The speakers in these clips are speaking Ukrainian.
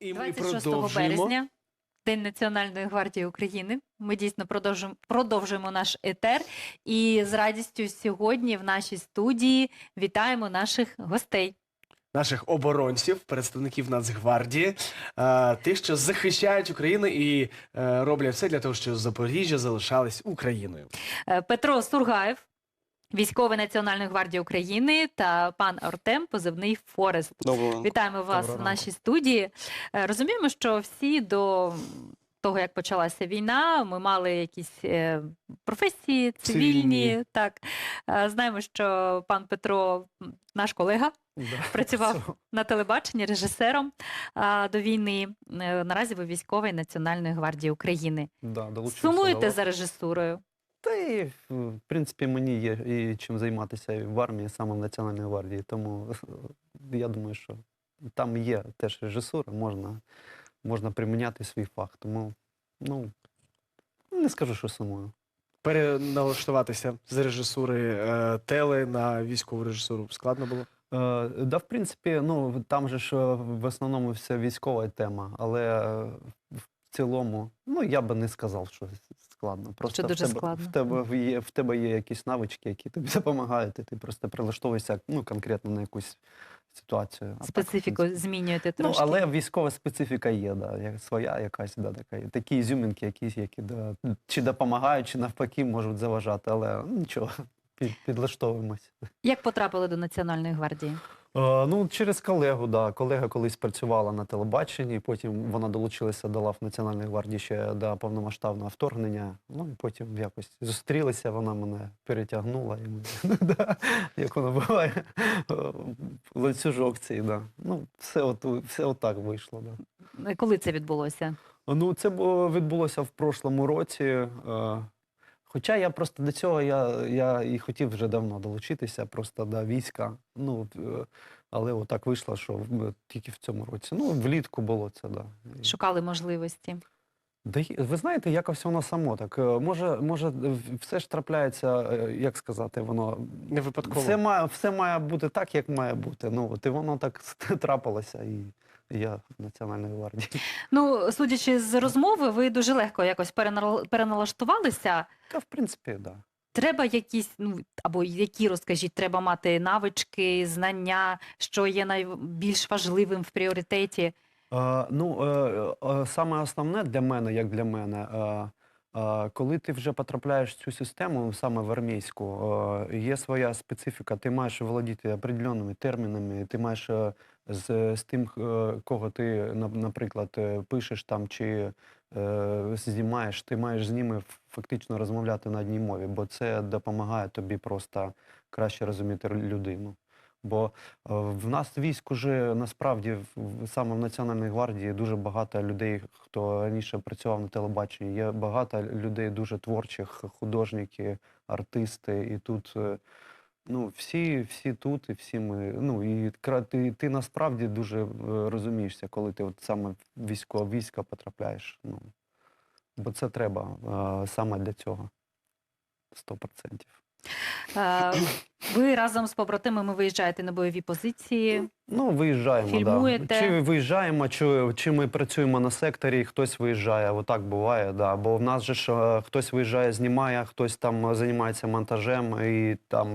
і ми 26 продовжуємо. березня, День Національної гвардії України. Ми дійсно продовжуємо, продовжуємо наш етер. І з радістю сьогодні в нашій студії вітаємо наших гостей. наших оборонців, представників Нацгвардії, е, тих, що захищають Україну і е, роблять все для того, щоб Запоріжжя залишалось Україною. Е, Петро Сургаєв, військовий Національної гвардії України, та пан Артем, позивний Форест. Доброго. Вітаємо вас Доброго в нашій студії. Е, Розуміємо, що всі до того, як почалася війна, ми мали якісь е, професії цивільні. Цивільні. Так Е, знаємо, що пан Петро, наш колега, Працював. на телебаченні режисером а, до війни. Наразі ви військовий Національної гвардії України. Да, Сумуєте за режисурою? Та і, в принципі, мені є і чим займатися і в армії, саме в Національній гвардії. Тому е, я думаю, що там є теж режисура, можна, можна приміняти свій фах. Тому, ну, не скажу, що сумую. Переналаштуватися з режисури е, теле на військову режисуру складно було. Е, да, в принципі, ну там же ж е, в основному вся військова тема, але е, в цілому, ну я би не сказав, що складно. Просто дуже в тебе, складно. В тебе є в тебе є якісь навички, які тобі допомагають, і ти просто прилаштовуєшся ну конкретно на якусь ситуацію. А так, в Специфіку принципі, змінюєте Ну, але військова специфіка є, да, як своя якась, да, така, такі ізюмінки, якісь, які да, чи допомагають, чи навпаки можуть заважати, але ну, нічого, під, підлаштовуємось. Як потрапили до Національної гвардії? Е, Ну, через колегу, да. Колега колись працювала на телебаченні, потім вона долучилася до лав Національної гвардії ще до повномасштабного вторгнення. Ну і потім якось зустрілися, вона мене перетягнула. І ми, да, як воно буває, е, ланцюжок цей, да. Ну, все, от, все отак вийшло. Да. Е, Коли це відбулося? Ну, це було, відбулося в прошлому році. Е, Хоча я просто до цього я, я і хотів вже давно долучитися просто до війська. Ну, е, але отак вийшло, що тільки в цьому році. Ну, влітку було це, да. Шукали можливості. Да, ви знаєте, якось воно само так. Е, Може, може, все ж трапляється, е, як сказати, воно Не випадково. все має, все має бути так, як має бути. Ну, от і воно так трапилося, і я в Національній гвардії. Ну, судячи з розмови, ви дуже легко якось перенал- переналаштувалися. Та, в принципі, так. Да. Треба якісь, ну або які розкажіть, треба мати навички, знання, що є найбільш важливим в пріоритеті. Е, ну, е, е, саме основне для мене, як для мене, е, е, коли ти вже потрапляєш в цю систему, саме в армійську, е, є своя специфіка. Ти маєш володіти определеними термінами, ти маєш е, з, з тим, е, кого ти, наприклад, е, пишеш там чи е, знімаєш, ти маєш з ними фактично розмовляти на одній мові, бо це допомагає тобі просто краще розуміти людину. Бо В нас в війську вже насправді саме в Національній гвардії дуже багато людей, хто раніше працював на телебаченні. Є багато людей дуже творчих, художники, артисти. І тут ну, всі, всі тут, і всі ми. Ну і ти, ти насправді дуже е, розумієшся, коли ти от саме військо, війська потрапляєш. Ну, бо це треба е, саме для цього. Сто процентів. Е, Ви разом з побратимами виїжджаєте на бойові позиції. Ну, виїжджаємо, Фільмуєте? Да. Чи виїжджаємо, чи, чи ми працюємо на секторі, хтось виїжджає, отак буває, да. Бо в нас же ж е, хтось виїжджає, знімає, хтось там е, займається монтажем і там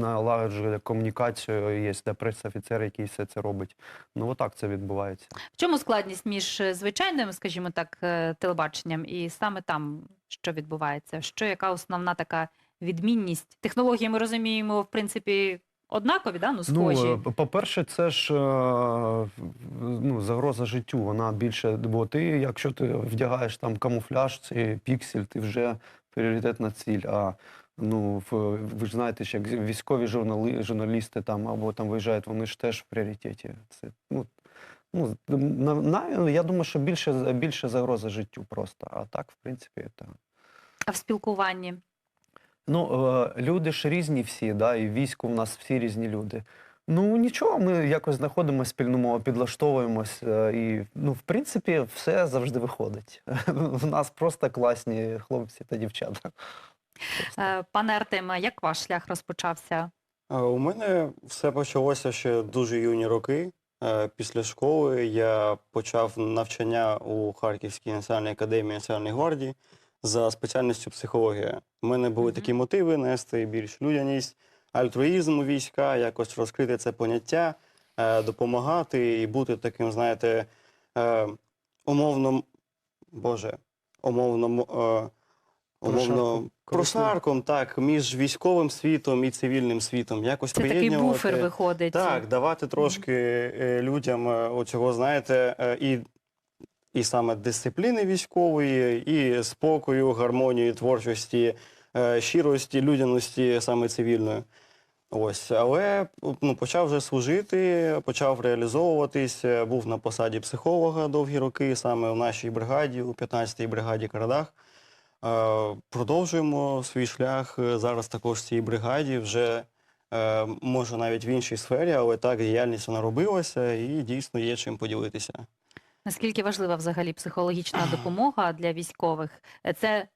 налагоджує комунікацію, є де прес-офіцер, який все це робить. Ну, отак це відбувається. В чому складність між звичайним, скажімо так, телебаченням і саме там, що відбувається? Що яка основна така відмінність? Технології ми розуміємо, в принципі, однакові, да? ну, схожі. Ну, по-перше, це ж е, ну, загроза життю. Вона більше, бо ти, якщо ти вдягаєш там камуфляж, це піксель, ти вже пріоритетна ціль. А ну, ви ж знаєте, що як військові журнали, журналісти там або там виїжджають, вони ж теж в пріоритеті. Це, ну, ну, на, на, я думаю, що більше, більше загроза життю просто. А так, в принципі, так. А в спілкуванні? Ну, е, люди ж різні всі, да, і в війську в нас всі різні люди. Ну нічого, ми якось знаходимо спільну мову, підлаштовуємось, е, і ну, в принципі, все завжди виходить. В нас просто класні хлопці та дівчата. Просто. Е, Пане Артеме, як ваш шлях розпочався? У мене все почалося ще дуже юні роки. Після школи я почав навчання у Харківській національній академії Національної гвардії за спеціальністю психологія. У мене були такі мотиви нести більш людяність, альтруїзм у війська, якось розкрити це поняття, е, допомагати і бути таким, знаєте, е, умовно, Боже, умовно, е, умовно Прошарком. так, між військовим світом і цивільним світом. Якось Це такий буфер виходить. Так, давати трошки е, людям е, оцього, знаєте, і, і саме дисципліни військової, і спокою, гармонії, творчості, е, щирості, людяності саме цивільної. Ось, але ну, почав вже служити, почав реалізовуватись, е, був на посаді психолога довгі роки, саме в нашій бригаді, у 15-й бригаді Карадах. Е, Продовжуємо свій шлях е, зараз також в цій бригаді. Вже е, може навіть в іншій сфері, але так діяльність вона робилася і дійсно є чим поділитися. Наскільки важлива взагалі психологічна допомога для військових? Е, Це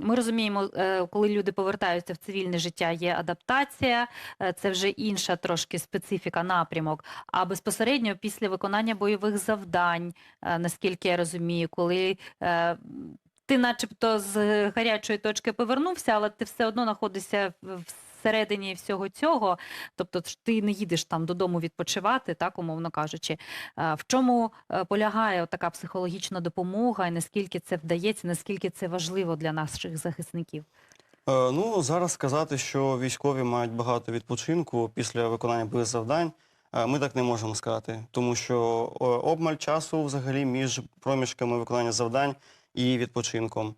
ми розуміємо, е, коли люди повертаються в цивільне життя, є адаптація, е, це вже інша трошки специфіка напрямок. А безпосередньо після виконання бойових завдань, наскільки я розумію, коли ти, начебто, з гарячої точки повернувся, але ти все одно знаходишся в- всередині всього цього. Тобто ти не їдеш там додому відпочивати, так умовно кажучи. Е, В чому е, полягає така психологічна допомога, і наскільки це вдається, наскільки це важливо для наших захисників? Е, Ну, зараз сказати, що військові мають багато відпочинку після виконання бойових завдань, ми так не можемо сказати, тому що обмаль часу взагалі між проміжками виконання завдань і відпочинком.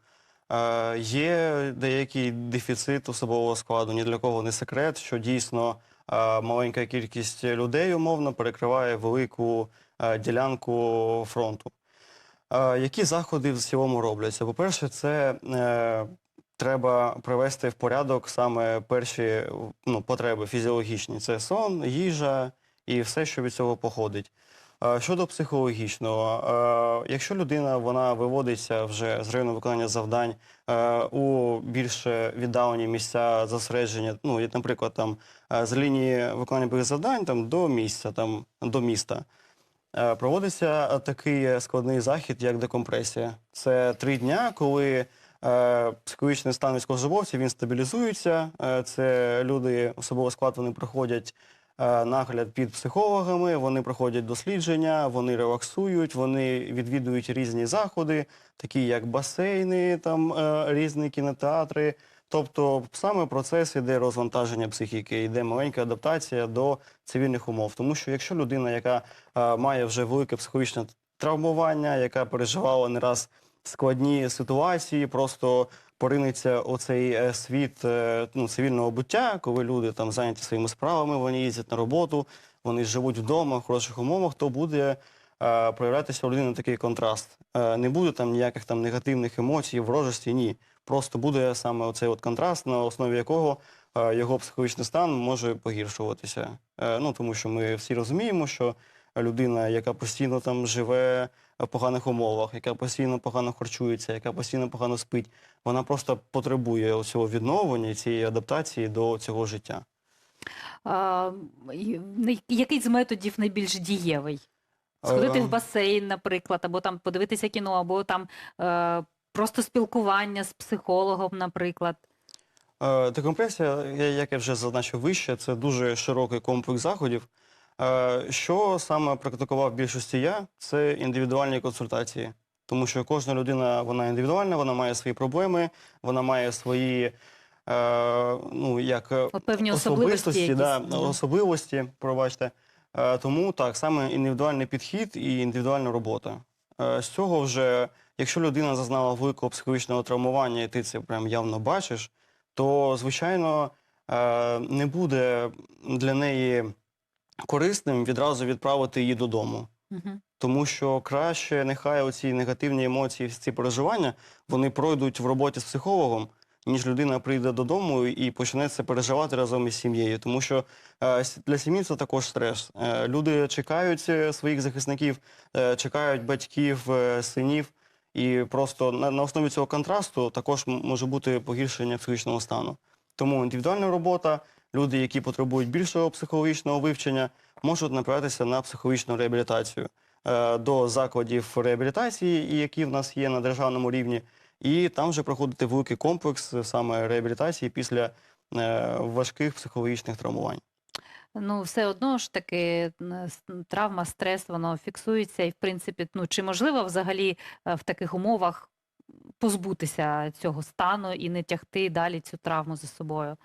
Е, Є деякий дефіцит особового складу, ні для кого не секрет, що дійсно е, маленька кількість людей умовно перекриває велику е, ділянку фронту. Які заходи в цілому робляться? По-перше, це треба привести в порядок саме перші ну, потреби фізіологічні. Це сон, їжа і все, що від цього походить. Щодо психологічного, якщо людина вона виводиться вже з району виконання завдань у більш віддалені місця зосередження, ну, наприклад, там з лінії виконання бойових завдань там, до місця, там, до міста, проводиться такий складний захід, як декомпресія. Це три дня, коли е, психологічний стан військовослужбовців він стабілізується. Це люди особовий склад, вони проходять нагляд під психологами, вони проходять дослідження, вони релаксують, вони відвідують різні заходи, такі як басейни, там е, різні кінотеатри. Тобто саме процес іде розвантаження психіки, йде маленька адаптація до цивільних умов. Тому що якщо людина, яка е, має вже велике психологічне травмування, яка переживала не раз складні ситуації, просто поринеться у цей е, світ е, ну, цивільного буття, коли люди там зайняті своїми справами, вони їздять на роботу, вони живуть вдома в хороших умовах, то буде е, проявлятися у людини такий контраст. Е, не буде там ніяких там негативних емоцій, ворожості, ні. Просто буде саме оцей от контраст, на основі якого е, його психологічний стан може погіршуватися. Е, ну, тому що ми всі розуміємо, що людина, яка постійно там живе в поганих умовах, яка постійно погано харчується, яка постійно погано спить, вона просто потребує цього відновлення, цієї адаптації до цього життя. А, який з методів найбільш дієвий? Сходити Е, в басейн, наприклад, або там подивитися кіно, або там е, просто спілкування з психологом, наприклад. Декомпресія, як я вже зазначив вище, це дуже широкий комплекс заходів. Е, Що саме практикував в більшості я, це індивідуальні консультації. Тому що кожна людина вона індивідуальна, вона має свої проблеми, вона має свої е, ну, як, е, певні особливості. якісь. да, особливості, пробачте. Е, Тому так, саме індивідуальний підхід і індивідуальна робота. Е, З цього вже, якщо людина зазнала великого психологічного травмування, і ти це прям явно бачиш, то, звичайно, е, не буде для неї корисним відразу відправити її додому. Мгм. Тому що краще нехай оці негативні емоції, ці переживання, вони пройдуть в роботі з психологом, ніж людина прийде додому і почне це переживати разом із сім'єю. Тому що е, для сім'ї це також стрес. Е, люди чекають е, своїх захисників, е, чекають батьків, е, синів. І просто на, на основі цього контрасту також може бути погіршення психічного стану. Тому індивідуальна робота, люди, які потребують більшого психологічного вивчення, можуть направитися на психологічну реабілітацію е, до закладів реабілітації, які в нас є на державному рівні, і там вже проходити великий комплекс саме реабілітації після е, важких психологічних травмувань. Ну, все одно ж таки травма, стрес, воно фіксується, і в принципі, ну чи можливо взагалі е, в таких умовах позбутися цього стану і не тягти далі цю травму за собою?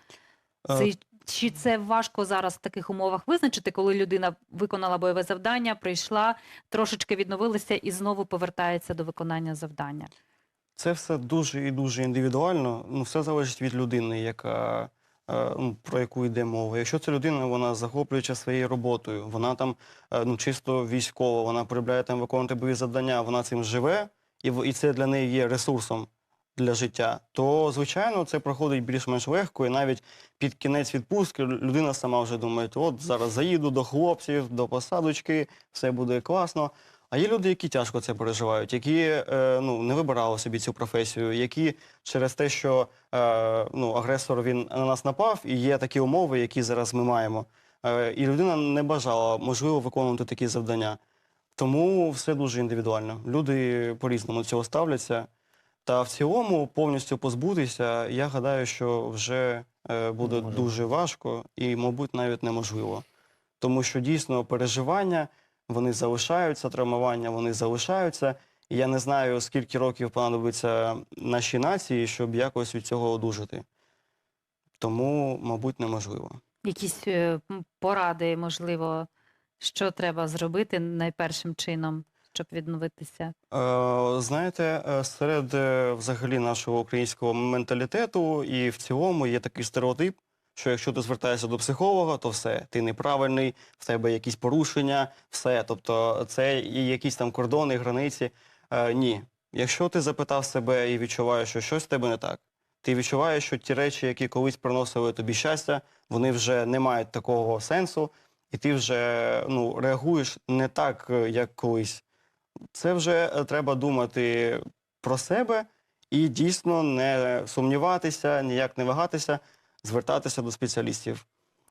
Це, чи це важко зараз в таких умовах визначити, коли людина виконала бойове завдання, прийшла, трошечки відновилася і знову повертається до виконання завдання? Це все дуже і дуже індивідуально. Ну, все залежить від людини, яка, е, ну, про яку йде мова. Якщо ця людина вона захоплююча своєю роботою, вона там е, ну, чисто військова, вона полюбляє там виконувати бойові завдання, вона цим живе, і, і це для неї є ресурсом для життя, то звичайно це проходить більш-менш легко, і навіть під кінець відпустки людина сама вже думає, от зараз заїду до хлопців, до посадочки, все буде класно. А є люди, які тяжко це переживають, які е, ну, не вибирали собі цю професію, які через те, що е, ну, агресор він на нас напав, і є такі умови, які зараз ми маємо. Е, і людина не бажала, можливо, виконувати такі завдання. Тому все дуже індивідуально. Люди по-різному до цього ставляться. Та в цілому повністю позбутися, я гадаю, що вже е, буде Неможливо. дуже важко і, мабуть, навіть неможливо. Тому що дійсно переживання вони залишаються, травмування вони залишаються. І я не знаю, скільки років понадобиться нашій нації, щоб якось від цього одужати. Тому, мабуть, неможливо. Якісь е, поради, можливо, що треба зробити найпершим чином, щоб відновитися? Е, знаєте, е, серед е, взагалі нашого українського менталітету і в цілому є такий стереотип, що якщо ти звертаєшся до психолога, то все, ти неправильний, в тебе якісь порушення, все. Тобто це і якісь там кордони, границі. Ні. Якщо ти запитав себе і відчуваєш, що щось в тебе не так, ти відчуваєш, що ті речі, які колись приносили тобі щастя, вони вже не мають такого сенсу, і ти вже ну, реагуєш не так, як колись. Це вже е, треба думати про себе і дійсно не сумніватися, ніяк не вагатися, звертатися до спеціалістів.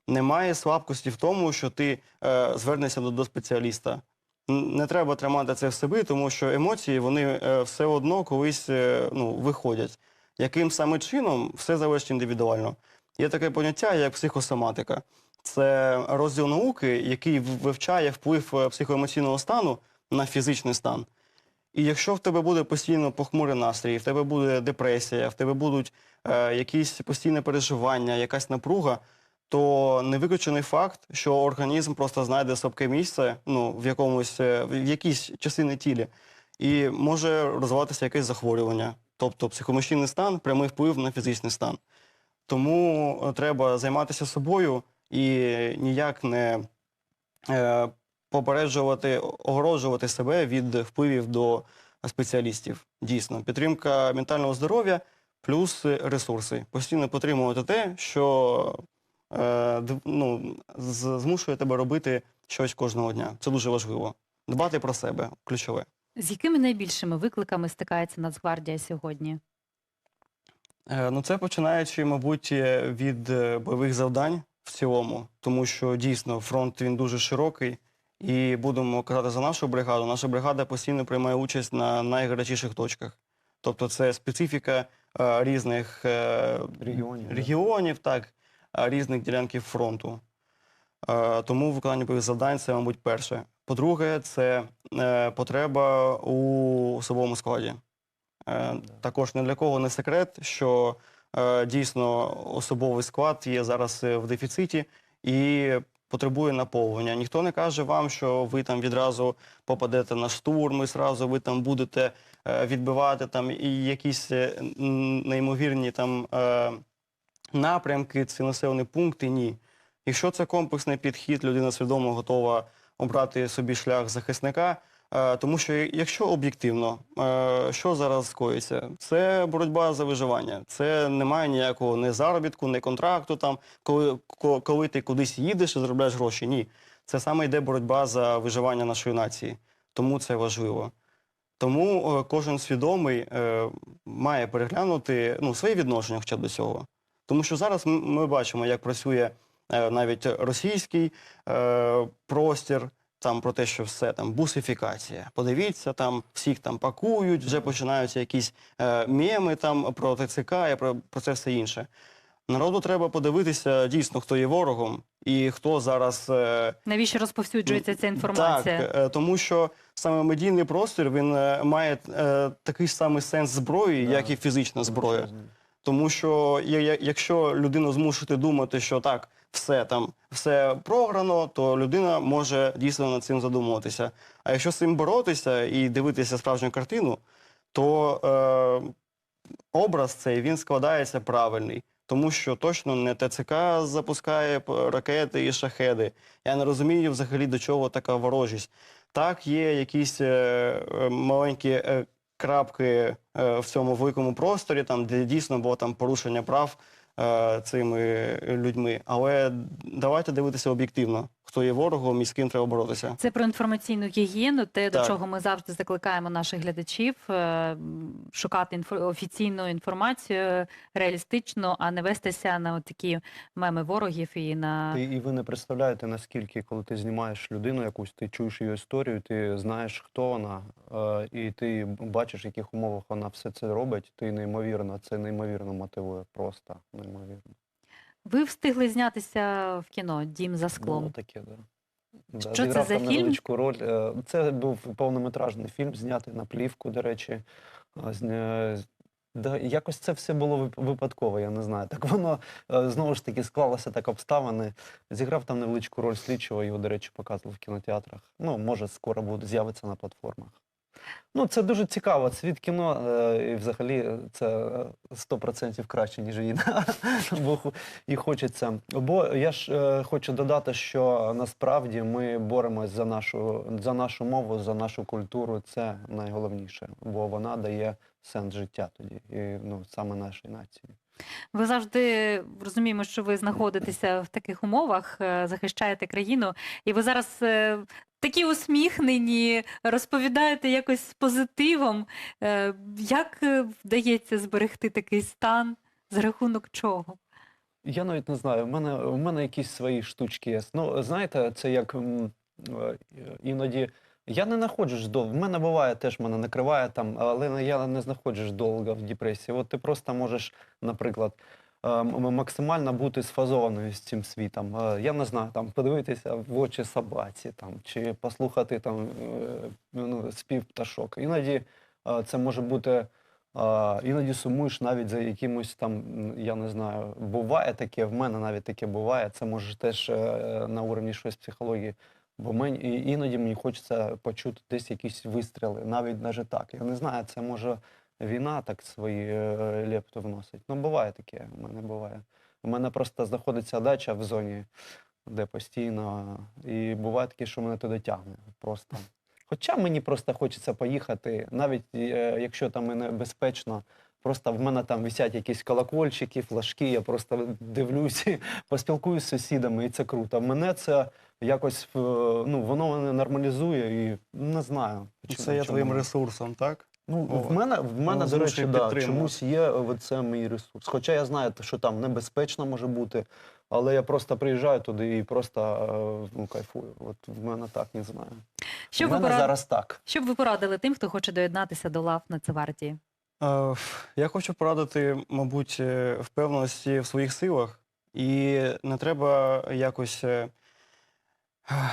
Немає слабкості в тому, що ти е, звернешся до, до спеціаліста. Не треба тримати це в собі, тому що емоції вони е, все одно колись е, ну, виходять. Яким саме чином, все залежить індивідуально. Є таке поняття, як психосоматика. Це розділ науки, який вивчає вплив е, психоемоційного стану на фізичний стан. І якщо в тебе буде постійно похмурий настрій, в тебе буде депресія, в тебе будуть е, якісь постійне переживання, якась напруга, то не виключений факт, що організм просто знайде слабке місце ну, в якомусь е, в якійсь частині тілі, і може розвиватися якесь захворювання. Тобто психоемоційний стан прямий вплив на фізичний стан. Тому е, треба займатися собою і ніяк не е, попереджувати, огороджувати себе від впливів до спеціалістів. Дійсно, підтримка ментального здоров'я плюс ресурси. Постійно підтримувати те, що е, ну, змушує тебе робити щось кожного дня. Це дуже важливо. Дбати про себе ключове. З якими найбільшими викликами стикається Нацгвардія сьогодні? Е, Ну, це починаючи, мабуть, е, від е, бойових завдань в цілому, тому що дійсно фронт він дуже широкий. І будемо казати за нашу бригаду. Наша бригада постійно приймає участь на найгарячіших точках. Тобто це специфіка е, різних е, Регіонів, регіонів так, е, різних ділянків фронту. Е, тому виконання бойових завдань це, мабуть, перше. По-друге, це е, потреба у особовому складі. Е, також не для кого не секрет, що е, дійсно особовий склад є зараз в дефіциті і потребує наповнення. Ніхто не каже вам, що ви там відразу попадете на штурм, і зразу ви там будете е, відбивати там і якісь е, неймовірні там е, напрямки, ці населені пункти. Ні. Якщо це комплексний підхід, людина свідомо готова обрати собі шлях захисника. Е, Тому що якщо об'єктивно, е, що зараз скоїться? Це боротьба за виживання. Це немає ніякого ні заробітку, ні контракту, там, коли, коли ти кудись їдеш і заробляєш гроші. Ні. Це саме йде боротьба за виживання нашої нації. Тому це важливо. Тому е, кожен свідомий має переглянути ну, своє відношення хоча б до цього. Тому що зараз ми бачимо, як працює навіть російський простір. Там про те, що все там бусифікація. Подивіться, там всіх там пакують, вже починаються якісь е, меми там про ТЦК і про, про це все інше. Народу треба подивитися дійсно, хто є ворогом і хто зараз е, Навіщо розповсюджується ця інформація? так, е, тому що саме медійний простір він е, має е, такий самий сенс зброї, Да. як і фізична зброя. Тому що якщо людину змусити думати, що так, все там, все програно, то людина може дійсно над цим задумуватися. А якщо з цим боротися і дивитися справжню картину, то е, образ цей він складається правильний. Тому що точно не ТЦК запускає ракети і шахеди. Я не розумію взагалі, до чого така ворожість. Так, є якісь е, е, маленькі е, крапки е, в цьому великому просторі, там, де дійсно було там порушення прав цими людьми. Але давайте дивитися об'єктивно, хто є ворогом і з ким треба боротися. Це про інформаційну гігієну, те, до чого ми завжди закликаємо наших глядачів е, шукати інфо- офіційну інформацію реалістичну, а не вестися на такі меми ворогів і на Ти, і ви не представляєте, наскільки, коли ти знімаєш людину якусь, ти чуєш її історію, ти знаєш, хто вона, е, і ти бачиш, в яких умовах вона все це робить. Ти неймовірно, це неймовірно мотивує, просто неймовірно. Ви встигли знятися в кіно Дім за склом. Ну, таке, да. Да, Що це зіграв за там фільм? невеличку роль. Е, Це був повнометражний фільм, знятий на плівку, до речі. А, Да, якось це все було вип- випадково, я не знаю. Так воно е, знову ж таки склалося так обставини. Зіграв там невеличку роль слідчого, його, до речі, показували в кінотеатрах. Ну, може, скоро буде з'явиться на платформах. Ну, це дуже цікаво. Світ кіно е, і взагалі е, це е, 100% краще, ніж війна. Бо і хочеться. Бо я ж е, хочу додати, що насправді ми боремось за нашу, за нашу мову, за нашу культуру. Це найголовніше, бо вона дає сенс життя тоді, і ну, саме нашій нації. Ви завжди розуміємо, що ви знаходитеся в таких умовах, е, захищаєте країну, і ви зараз е, такі усміхнені, розповідаєте якось з позитивом. Е, Як е, вдається зберегти такий стан? За рахунок чого? Я навіть не знаю. У мене, у мене якісь свої штучки є. Ну, знаєте, це як е, іноді. Я не знаходжу ж довго. В мене буває теж мене накриває там, але я не знаходжу довго в депресії. От ти просто можеш, наприклад, максимально бути сфазованою з цим світом. Е, Я не знаю, там подивитися в очі собаці, там чи послухати там е, ну, спів пташок. Іноді е, це може бути. Іноді сумуєш навіть за якимось там, я не знаю, буває таке, в мене навіть таке буває. Це може теж на уровні щось психології. Бо мені іноді мені хочеться почути десь якісь вистріли, навіть навіть так. Я не знаю, це може війна так свої е, лепту вносить. Ну, буває таке, в мене буває. У мене просто знаходиться дача в зоні, де постійно, і буває таке, що мене туди тягне. Просто. Хоча мені просто хочеться поїхати, навіть е, якщо там і небезпечно, просто в мене там висять якісь колокольчики, флажки, я просто дивлюсь, і поспілкуюсь з сусідами, і це круто. Мене це якось ну, воно мене нормалізує і не знаю. чому- Це є чому. твоїм ресурсом, так? Ну, в мене, в мене Ну, до речі, да, чомусь є це мій ресурс. Хоча я знаю, що там небезпечно може бути, але я просто приїжджаю туди і просто е, ну, кайфую. От в мене так, не знаю. Що в мене порад... зараз так. Що б ви порадили тим, хто хоче доєднатися до лав Нацгвардії? Е, Я хочу порадити, мабуть, е, впевненості в своїх силах, і не треба якось е,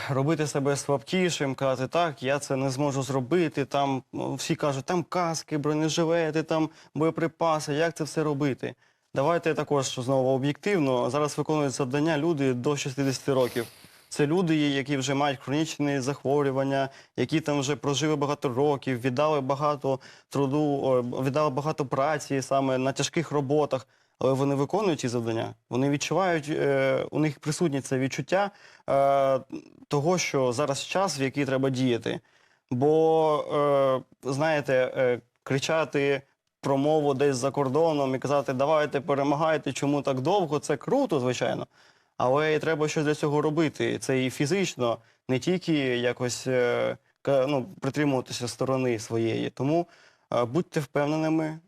робити себе слабкішим, казати, так, я це не зможу зробити. Там ну, всі кажуть, там каски, бронежилети, там боєприпаси, як це все робити. Давайте також знову об'єктивно. Зараз виконують завдання люди до 60 років. Це люди, які вже мають хронічні захворювання, які там вже прожили багато років, віддали багато труду, віддали багато праці саме на тяжких роботах. Але вони виконують ці завдання. Вони відчувають, е, у них присутнє це відчуття е, того, що зараз час, в який треба діяти. Бо, е, знаєте, е, кричати про мову десь за кордоном і казати, давайте перемагайте, чому так довго, це круто, звичайно. Але і треба щось для цього робити. Це і фізично, не тільки якось е, ну, притримуватися сторони своєї. Тому е, будьте впевненими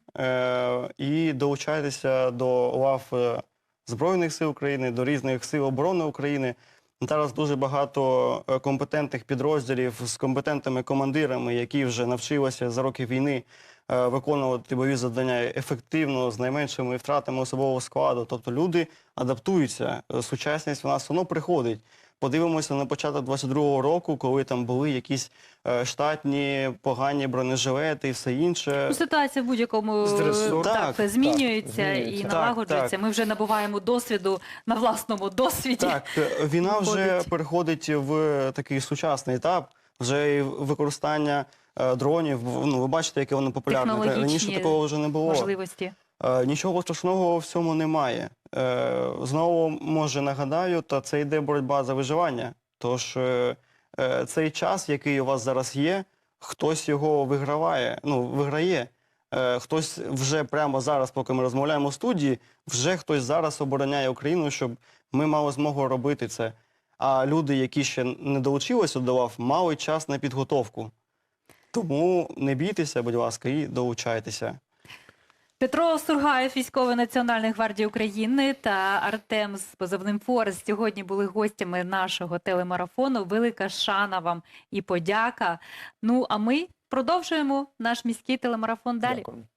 і долучайтеся до лав е, Збройних сил України, до різних сил оборони України. Зараз дуже багато е, компетентних підрозділів з компетентними командирами, які вже навчилися за роки війни е, виконувати бойові завдання ефективно, з найменшими втратами особового складу. Тобто люди адаптуються. Е, Сучасність у нас воно приходить. Подивимося на початок 22-го року, коли там були якісь е, штатні погані бронежилети і все інше. Ну, ситуація в будь-якому Стресор. так, Так, змінюється так, і змінюється. налагоджується. Так, Ми вже набуваємо досвіду на власному досвіді. Так, е, війна вже Виходить. переходить в такий сучасний етап. Вже і використання е, дронів. Ну, ви бачите, яке воно популярне. Технологічні Раніше такого вже не було. Можливості. Е, Нічого страшного в цьому немає. Е, Знову, може, нагадаю, та це йде боротьба за виживання. Тож е, е, цей час, який у вас зараз є, хтось його виграває, ну, виграє. Хтось вже прямо зараз, поки ми розмовляємо в студії, вже хтось зараз обороняє Україну, щоб ми мали змогу робити це. А люди, які ще не долучилися до лав, мали час на підготовку. Тому не бійтеся, будь ласка, і долучайтеся. Петро Сургаєв, військовий Національної гвардії України та Артем з позивним Форест сьогодні були гостями нашого телемарафону. Велика шана вам і подяка. Ну а ми продовжуємо наш міський телемарафон далі. Дякую.